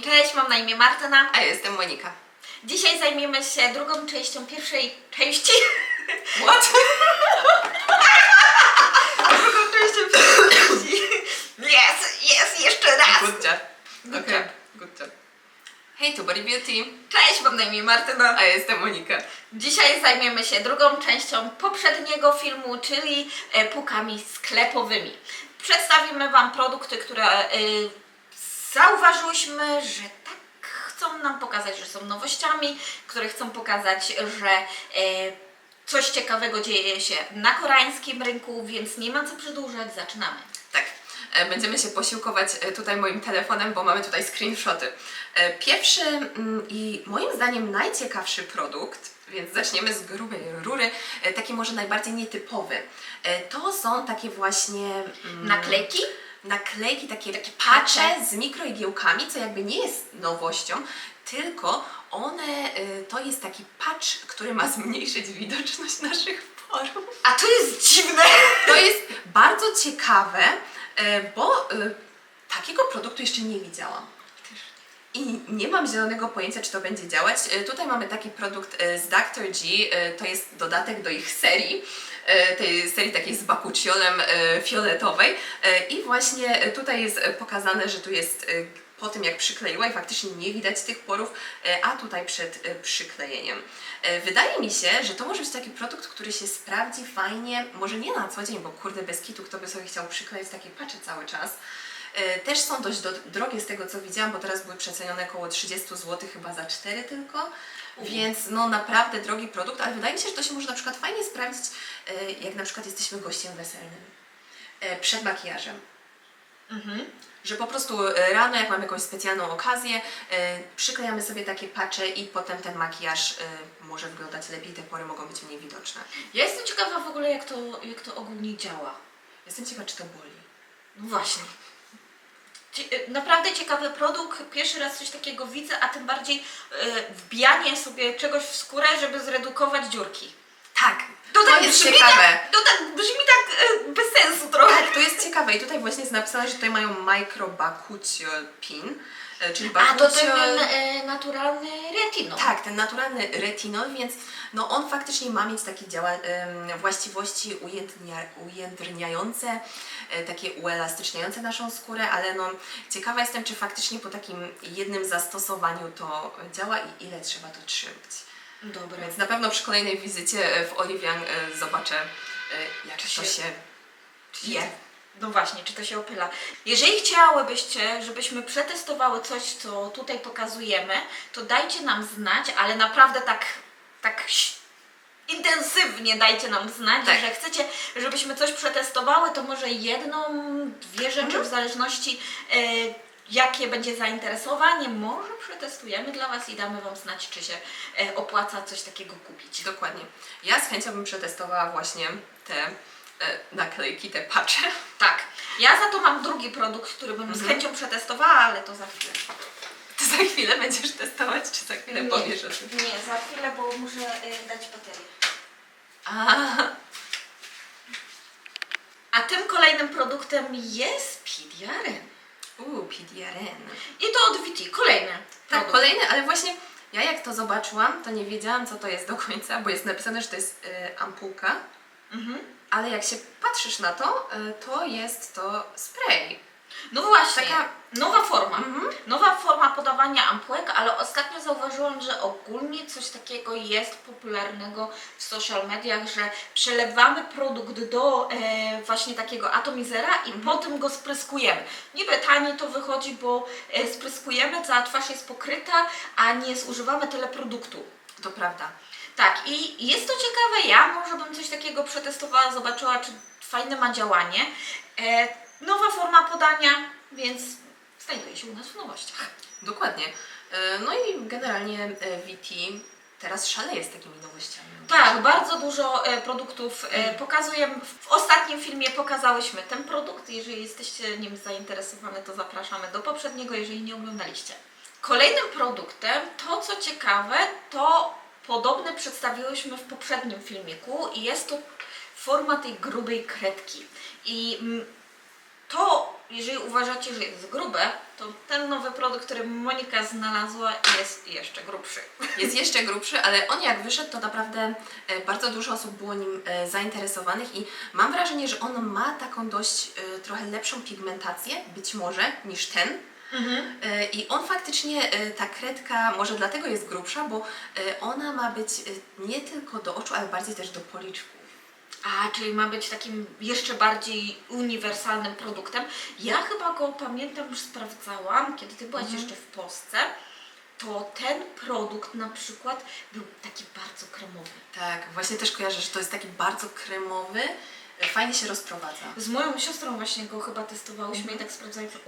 Beauty, Cześć, mam na imię Martyna. a ja jestem Monika. Dzisiaj zajmiemy się drugą częścią pierwszej części. What? drugą częścią pierwszej części. Jest, jest, jeszcze raz. Good job. Good Okay, job. good job. Hej, tu Body Beauty, Cześć, mam na imię Martyna. a ja jestem Monika. Dzisiaj zajmiemy się drugą częścią poprzedniego filmu, czyli e, półkami sklepowymi. Przedstawimy Wam produkty, które e, zauważyłyśmy, że tak chcą nam pokazać, że są nowościami, które chcą pokazać, że e, coś ciekawego dzieje się na koreańskim rynku, więc nie ma co przedłużać, zaczynamy. Tak, e, będziemy się posiłkować e, tutaj moim telefonem, bo mamy tutaj screenshoty. Pierwszy mm, i moim zdaniem najciekawszy produkt, więc zaczniemy z grubej rury, taki może najbardziej nietypowy. To są takie właśnie... mm, Naklejki? Naklejki, takie, Takie patche. z mikroigiełkami, co jakby nie jest nowością, tylko one, y, to jest taki patch, który ma zmniejszyć widoczność naszych porów. A to jest dziwne! To jest bardzo ciekawe, y, bo y, takiego produktu jeszcze nie widziałam. I nie mam zielonego pojęcia, czy to będzie działać. Y, Tutaj mamy taki produkt y, z Dr. G, y, to jest dodatek do ich serii, tej serii takiej z bakuciolem fioletowej. I właśnie tutaj jest pokazane, że tu jest po tym jak przykleiła i faktycznie nie widać tych porów, a tutaj przed przyklejeniem. Wydaje mi się, że to może być taki produkt, który się sprawdzi fajnie, może nie na co dzień, bo kurde bez kitu, kto by sobie chciał przykleić takie pacze cały czas. E, Też są dość do, drogie z tego co widziałam, bo teraz były przecenione około 30 zł chyba za 4 tylko. Więc no naprawdę drogi produkt, ale wydaje mi się, że to się może na przykład fajnie sprawdzić, e, jak na przykład jesteśmy gościem weselnym. e, Przed makijażem. Mhm. Że po prostu rano, jak mamy jakąś specjalną okazję, przyklejamy sobie takie pacze i potem ten makijaż może wyglądać lepiej, te pory mogą być mniej widoczne. Ja jestem ciekawa w ogóle, jak to, jak to ogólnie działa. Jestem ciekawa, czy to boli. No właśnie. Y, Naprawdę ciekawy produkt. Pierwszy raz coś takiego widzę, a tym bardziej y, wbijanie sobie czegoś w skórę, żeby zredukować dziurki. Tak, To, to tak jest brzmi ciekawe. Tak, to tak brzmi tak y, bez sensu trochę. Tak, to jest ciekawe i tutaj właśnie jest napisane, że tutaj mają micro bakuchiol pin, e, czyli A to ten y, naturalny retinol. Tak, ten naturalny retinol, więc no on faktycznie ma mieć takie działa, em, właściwości ujędrnia, ujędrniające, e, takie uelastyczniające naszą skórę, ale no ciekawa jestem, czy faktycznie po takim jednym zastosowaniu to działa i ile trzeba to trzymać. Dobra. Więc na pewno przy kolejnej wizycie e, w Oliwian e, zobaczę, e, jak to się- się je. No właśnie, czy to się opyla. Jeżeli chciałybyście, żebyśmy przetestowały coś, co tutaj pokazujemy, to dajcie nam znać, ale naprawdę tak, tak intensywnie dajcie nam znać, Tak. że chcecie, żebyśmy coś przetestowały, to może jedną, dwie rzeczy Mhm. w zależności e, jakie będzie zainteresowanie, może przetestujemy dla Was i damy Wam znać, czy się e, opłaca coś takiego kupić. Dokładnie. Ja z chęcią bym przetestowała właśnie te naklejki, te patche. Tak. Ja za to mam drugi produkt, który bym z Mhm. chęcią przetestowała, ale to za chwilę. Ty za chwilę będziesz testować, czy za chwilę powiesz o tym? Nie, za chwilę, bo muszę y, dać baterię. A, A tym kolejnym produktem jest Pidiaren. uuu, PDRN. I to od VT, kolejny Tak, produkt. kolejny, ale właśnie ja jak to zobaczyłam, to nie wiedziałam co to jest do końca, bo jest napisane, że to jest e, ampułka, Mhm. Ale jak się patrzysz na to, e, to jest to spray. No właśnie, Taka- nowa forma. Mhm. Nowa forma podawania ampułek, ale ostatnio zauważyłam, że ogólnie coś takiego jest popularnego w social mediach, że przelewamy produkt do e, właśnie takiego atomizera i potem go spryskujemy. Niby taniej to wychodzi, bo e, spryskujemy, cała twarz jest pokryta, a nie zużywamy tyle produktu. To prawda. Tak, i jest to ciekawe. Ja może bym coś takiego przetestowała, zobaczyła, czy fajne ma działanie. E, nowa forma podania, więc znajduje się u nas w nowościach. Dokładnie. E, No i generalnie e, VT teraz szaleje z takimi nowościami. Tak, bardzo dużo e, produktów e, pokazujemy. W ostatnim filmie pokazałyśmy ten produkt. Jeżeli jesteście nim zainteresowane, to zapraszamy do poprzedniego, jeżeli nie oglądaliście. Kolejnym produktem, to co ciekawe, to podobne przedstawiłyśmy w poprzednim filmiku i jest to forma tej grubej kredki. I mm, to jeżeli uważacie, że jest grube, to ten nowy produkt, który Monika znalazła jest jeszcze grubszy. Jest jeszcze grubszy, ale on jak wyszedł, to naprawdę e, bardzo dużo osób było nim e, zainteresowanych i mam wrażenie, że on ma taką dość e, trochę lepszą pigmentację, być może, niż ten. E, I on faktycznie, e, ta kredka, może dlatego jest grubsza, bo e, ona ma być nie tylko do oczu, ale bardziej też do policzków. A, czyli ma być takim jeszcze bardziej uniwersalnym produktem. Ja chyba go pamiętam, już sprawdzałam, kiedy ty byłaś jeszcze w Polsce, to ten produkt na przykład był taki bardzo kremowy. Tak, właśnie też kojarzę, że to jest taki bardzo kremowy, fajnie się rozprowadza. Z moją siostrą właśnie go chyba testowałyśmy i tak sprawdzaliśmy,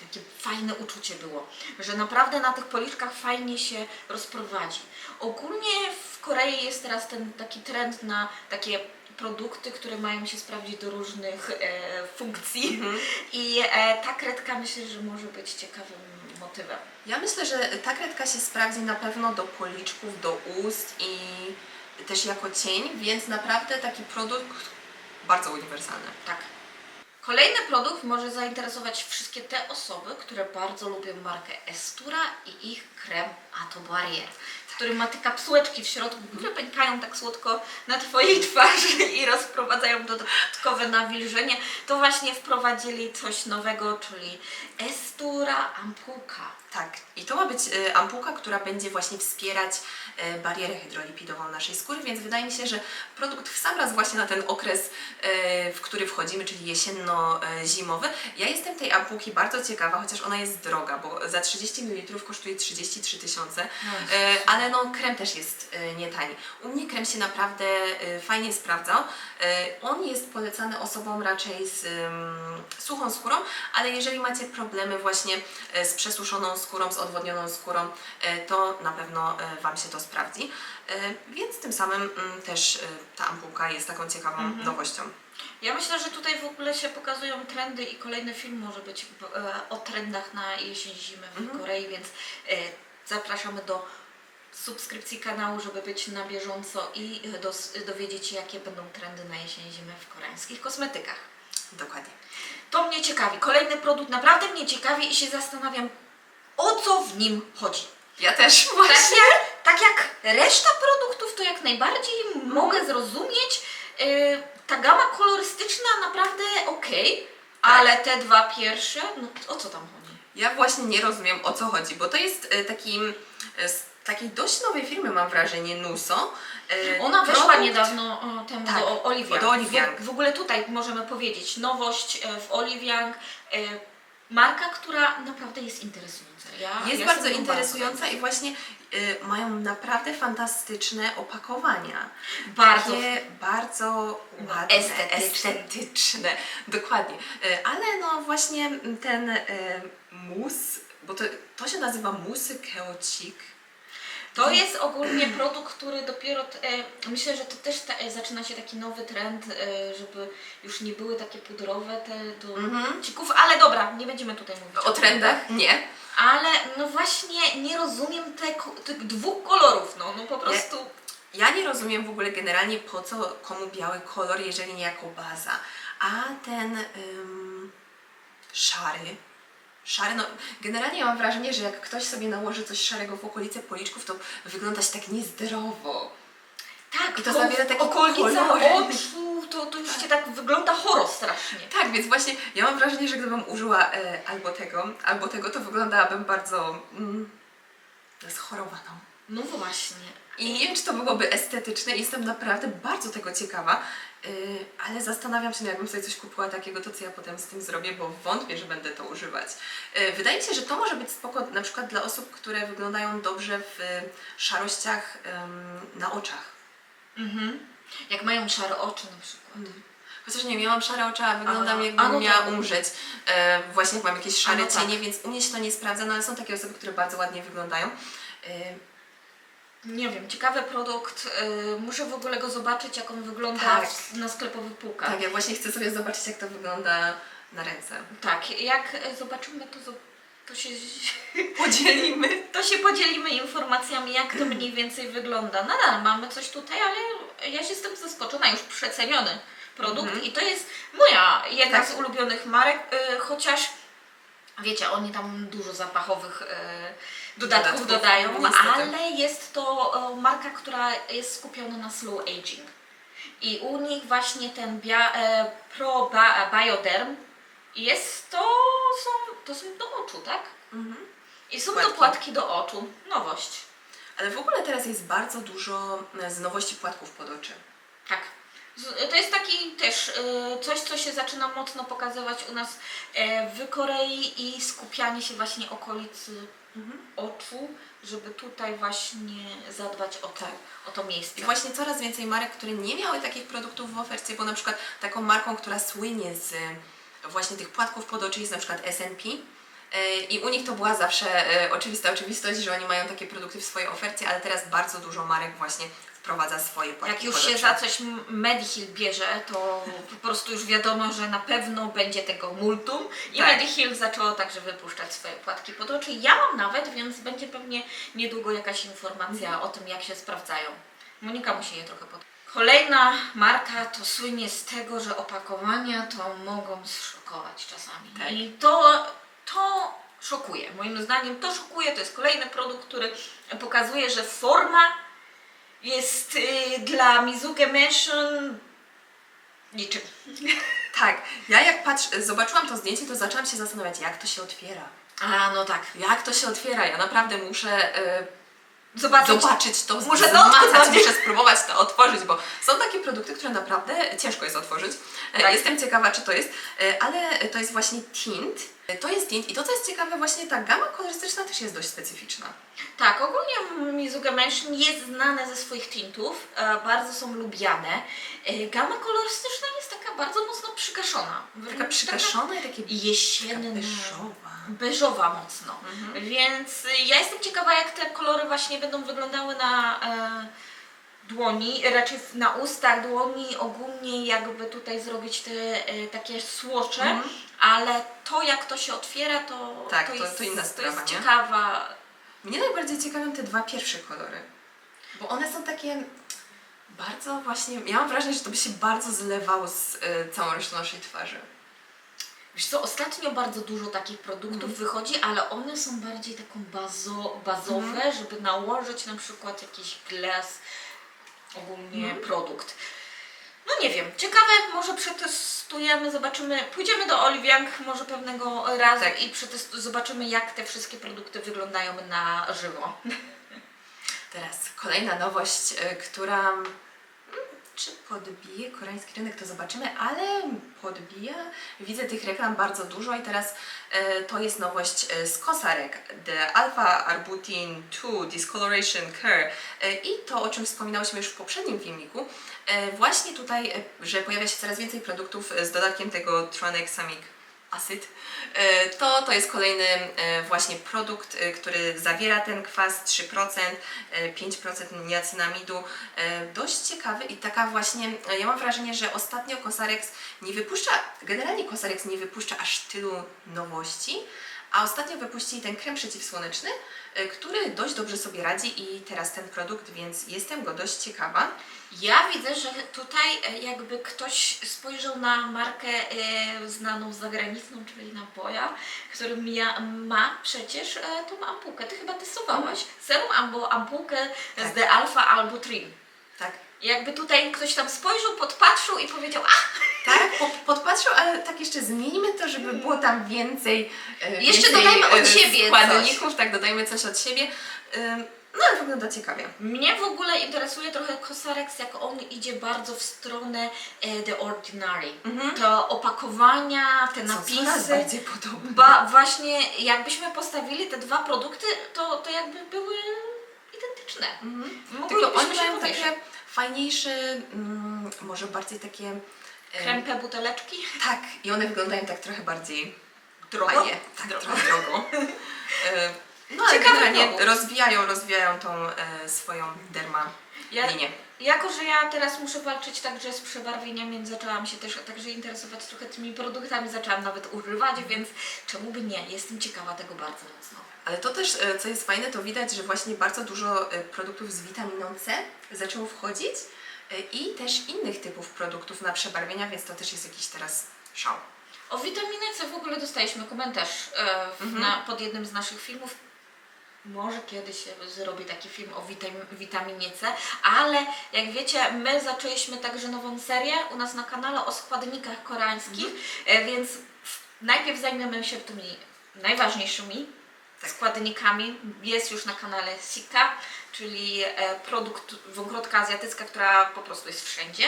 takie fajne uczucie było, że naprawdę na tych policzkach fajnie się rozprowadzi. Ogólnie w Korei jest teraz ten taki trend na takie produkty, które mają się sprawdzić do różnych e, funkcji i e, ta kredka myślę, że może być ciekawym motywem. Ja myślę, że ta kredka się sprawdzi na pewno do policzków, do ust i też jako cień, więc naprawdę taki produkt bardzo uniwersalny. Tak. Kolejny produkt może zainteresować wszystkie te osoby, które bardzo lubią markę Estura i ich krem Ato Barrier, który ma te kapsułeczki w środku, które pękają tak słodko na Twojej twarzy i rozprowadzają dodatkowe nawilżenie. To właśnie wprowadzili coś nowego, czyli Estura Ampułka. Tak, i to ma być e, ampułka, która będzie właśnie wspierać e, barierę hydrolipidową naszej skóry, więc wydaje mi się, że produkt w sam raz właśnie na ten okres, e, w który wchodzimy, czyli jesienno-zimowy. Ja jestem tej ampułki bardzo ciekawa, chociaż ona jest droga, bo za 30 ml kosztuje 33 tysiące, e, ale no krem też jest e, nie tani. U mnie krem się naprawdę e, fajnie sprawdzał. E, On jest polecany osobom raczej z suchą skórą, ale jeżeli macie problemy właśnie z przesuszoną skórą, z odwodnioną skórą, to na pewno Wam się to sprawdzi. Więc tym samym też ta ampułka jest taką ciekawą nowością. Ja myślę, że tutaj w ogóle się pokazują trendy i kolejny film może być e, o trendach na jesień-zimę w Korei, więc e, zapraszamy do subskrypcji kanału, żeby być na bieżąco i dos, dowiedzieć się, jakie będą trendy na jesień-zimę w koreańskich kosmetykach. Dokładnie. To mnie ciekawi. Kolejny produkt naprawdę mnie ciekawi i się zastanawiam, o co w nim chodzi. Ja też Tak właśnie. jak, tak jak reszta produktów, to jak najbardziej mogę zrozumieć. Yy, ta gama kolorystyczna naprawdę okej, ale te dwa pierwsze, no o co tam chodzi? Ja właśnie nie rozumiem o co chodzi, bo to jest e, taki, e, z takiej dość nowej firmy mam wrażenie, Nuso. E, Ona wyszła produkt- niedawno o, temu Tak, do Olive do. W, w ogóle tutaj możemy powiedzieć nowość e, w e, Marka, która naprawdę jest interesująca. Ja, Jest ja bardzo interesująca i właśnie y, mają naprawdę fantastyczne opakowania. Bardzo. Takie bardzo ładne, Estetyczne. estetyczne. Dokładnie. Y, ale no właśnie ten y, mus, bo to, to się nazywa musy keocik. To jest ogólnie produkt, który dopiero, e, myślę, że to też ta, e, zaczyna się taki nowy trend, e, żeby już nie były takie pudrowe te do Mhm. cików, ale dobra, nie będziemy tutaj mówić O trendach? Nie. Ale no właśnie nie rozumiem te, ko- tych dwóch kolorów, no, no po prostu. Ja nie rozumiem w ogóle generalnie po co komu biały kolor, jeżeli nie jako baza. A ten ym, szary. Szary, no generalnie ja mam wrażenie, że jak ktoś sobie nałoży coś szarego w okolice policzków, to wygląda się tak niezdrowo. Tak, I to zabiera taki okolica oczu, to, to już się tak wygląda choro strasznie. Tak, więc właśnie ja mam wrażenie, że gdybym użyła e, albo tego, albo tego, to wyglądałabym bardzo mm, schorowaną. No właśnie. I nie wiem, czy to byłoby estetyczne jestem naprawdę bardzo tego ciekawa, yy, ale zastanawiam się, no jakbym sobie coś kupiła takiego, to co ja potem z tym zrobię, bo wątpię, że będę to używać. Yy, wydaje mi się, że to może być spoko na przykład dla osób, które wyglądają dobrze w szarościach ym, na oczach. Mhm. Jak mają szare oczy na przykład. Chociaż nie mam szare oczy, a wyglądam A, jakbym a no to- miała umrzeć. E, właśnie jak mam jakieś szare no tak. cienie, więc u mnie się to nie sprawdza, no ale są takie osoby, które bardzo ładnie wyglądają. E, Nie wiem, ciekawy produkt. y, muszę w ogóle go zobaczyć, jak on wygląda Tak. w, na sklepowych półkach. tak, ja właśnie chcę sobie zobaczyć, jak to wygląda na ręce. Tak, jak e, zobaczymy, to, zo- to, się, Podzielimy. to się podzielimy informacjami, jak to mniej więcej wygląda. Nadal mamy coś tutaj, ale ja się jestem zaskoczona, już przeceniony. produkt i to jest moja jedna Tak. z ulubionych marek, y, chociaż wiecie, oni tam dużo zapachowych y, dodatków, Dodatków, dodają, niestety. ale jest to y, marka, która jest skupiona na slow aging. I u nich właśnie ten bia, e, Pro ba, Bioderm jest to są, to są do oczu, tak? Mhm. I są Płatki. dopłatki do oczu. Nowość. Ale w ogóle teraz jest bardzo dużo e, z nowości płatków pod oczy. Tak. Z- To jest taki też y, coś, co się zaczyna mocno pokazywać u nas e, w Korei i skupianie się właśnie okolicy oczu, żeby tutaj właśnie zadbać o to, o to miejsce. I właśnie coraz więcej marek, które nie miały takich produktów w ofercie, bo na przykład taką marką, która słynie z e, właśnie tych płatków pod oczy jest na przykład S&P. E, I u nich to była zawsze oczywista oczywistość, że oni mają takie produkty w swojej ofercie, ale teraz bardzo dużo marek właśnie wprowadza swoje płatki Jak już się za coś Medihill bierze, to po prostu już wiadomo, że na pewno będzie tego multum i Tak. Medihill zaczęło także wypuszczać swoje płatki pod oczy. Ja mam nawet, więc będzie pewnie niedługo jakaś informacja o tym, jak się sprawdzają. Monika musi je trochę pod... Kolejna marka to słynie z tego, że opakowania to mogą zszokować czasami. Tak. I to, to szokuje. Moim zdaniem to szokuje. To jest kolejny produkt, który pokazuje, że forma jest y, dla Mizuke Mansion niczym. Tak, ja jak patrz, zobaczyłam to zdjęcie, to zaczęłam się zastanawiać, jak to się otwiera. A, no tak. Jak to się otwiera? Ja naprawdę muszę e, Zobaczyć. zobaczyć to, Muszę zmacać, dotknąć. muszę spróbować to otworzyć, bo są takie produkty, które naprawdę ciężko jest otworzyć. E, Tak. Jestem ciekawa, czy to jest, e, ale to jest właśnie tint. E, To jest tint i to, co jest ciekawe, właśnie ta gama kolorystyczna też jest dość specyficzna. Tak, ogólnie Mizuke Mansion jest znane ze swoich tintów, bardzo są lubiane. Gama kolorystyczna jest taka bardzo mocno przygaszona. Taka przygaszona i takie Taka jesienna. beżowa. Beżowa mocno. Mhm. Więc y, ja jestem ciekawa, jak te kolory właśnie będą wyglądały na e, dłoni, raczej na ustach dłoni, ogólnie jakby tutaj zrobić te e, takie słocze, Mhm. ale to jak to się otwiera, to, Tak, to, jest, to to sprawa, jest ciekawa. Mnie najbardziej ciekawią te dwa pierwsze kolory, bo one są takie bardzo właśnie, ja mam wrażenie, że to by się bardzo zlewało z e, całą resztą naszej twarzy. Wiesz co, ostatnio bardzo dużo takich produktów Mhm. wychodzi, ale one są bardziej taką bazo, bazowe, Mhm. żeby nałożyć na przykład jakiś glas, ogólnie Mhm. produkt. No nie wiem, ciekawe, może przetestujemy, zobaczymy, pójdziemy do Oliwiank może pewnego razu Tak. i zobaczymy jak te wszystkie produkty wyglądają na żywo. Teraz kolejna nowość, e, która mm, czy podbije koreański rynek, to zobaczymy, ale podbija. Widzę tych reklam bardzo dużo i teraz e, to jest nowość e, z Kosarek, The Alpha Arbutin 2 Discoloration Care. E, i to, o czym wspominałyśmy już w poprzednim filmiku, e, właśnie tutaj, e, że pojawia się coraz więcej produktów e, z dodatkiem tego tranexamic acid, e, to to jest kolejny e, właśnie produkt, e, który zawiera ten kwas 3%, e, 5% niacynamidu. Dość ciekawy i taka właśnie, ja mam wrażenie, że ostatnio Cosarex nie wypuszcza, generalnie Cosarex nie wypuszcza aż tylu nowości, a ostatnio wypuścili ten krem przeciwsłoneczny, e, który dość dobrze sobie radzi i teraz ten produkt, więc jestem go dość ciekawa. Ja widzę, że tutaj e, jakby ktoś spojrzał na markę e, znaną zagraniczną, czyli napoja, którym ja, ma przecież e, tą ampułkę. Ty chyba testowałaś. Serum albo ampułkę Tak. z The Alpha albo Trim. Jakby tutaj ktoś tam spojrzał, podpatrzył i powiedział, a Tak, po, podpatrzył, ale tak jeszcze zmienimy to, żeby było tam więcej. e, Jeszcze więcej, dodajmy od e, siebie składników, tak, dodajmy coś od siebie. No ale wygląda ciekawie. mnie w ogóle interesuje trochę Cosarex, jak on idzie bardzo w stronę e, The Ordinary. Mhm. To opakowania, te Są napisy. bardziej podobne. Ba, właśnie jakbyśmy postawili te dwa produkty, to, to jakby były identyczne. Mhm. Tylko oni mają takie fajniejsze, mm, może bardziej takie... e, Krępe buteleczki. Tak, i one wyglądają tak trochę bardziej Drogo? fajnie. Tak, Drogo. trochę drogo. E, No ale Ciekawy generalnie produkt. rozwijają, rozwijają tą e, swoją derma Ja, linię. jako, że ja teraz muszę walczyć także z przebarwieniami, więc zaczęłam się też także interesować trochę tymi produktami, zaczęłam nawet używać, więc czemu by nie? Jestem ciekawa tego bardzo mocno. Ale to też, e, co jest fajne, to widać, że właśnie bardzo dużo e, produktów z witaminą C zaczęło wchodzić y, i też innych typów produktów na przebarwienia, więc to też jest jakiś teraz szał. O witaminie C w ogóle dostaliśmy komentarz e, w, Mhm. na, pod jednym z naszych filmów. Może kiedyś zrobię taki film o witam, witaminie C, ale jak wiecie, my zaczęliśmy także nową serię u nas na kanale o składnikach koreańskich, e, więc najpierw zajmiemy się tymi najważniejszymi. Składnikami. Jest już na kanale Sika, czyli e, produkt wągrotka azjatycka, która po prostu jest wszędzie.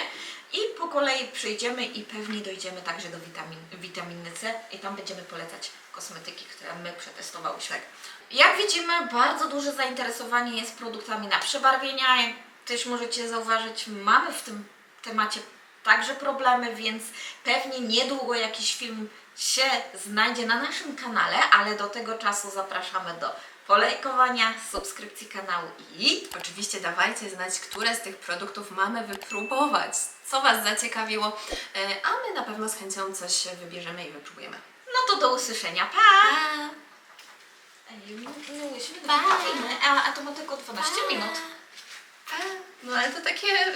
I po kolei przejdziemy i pewnie dojdziemy także do witamin, witaminy C i tam będziemy polecać kosmetyki, które my przetestowałyśmy. Jak widzimy, bardzo duże zainteresowanie jest produktami na przebarwienia. Jak Też możecie zauważyć, mamy w tym temacie także problemy, więc pewnie niedługo jakiś film się znajdzie na naszym kanale, ale do tego czasu zapraszamy do polajkowania, subskrypcji kanału i Oczywiście dawajcie znać, które z tych produktów mamy wypróbować, co Was zaciekawiło, y, a my na pewno z chęcią coś wybierzemy i wypróbujemy. no to do usłyszenia. Pa! Pa! Ej, Pa! a, a to ma tylko 12 minut. Pa! No ale to takie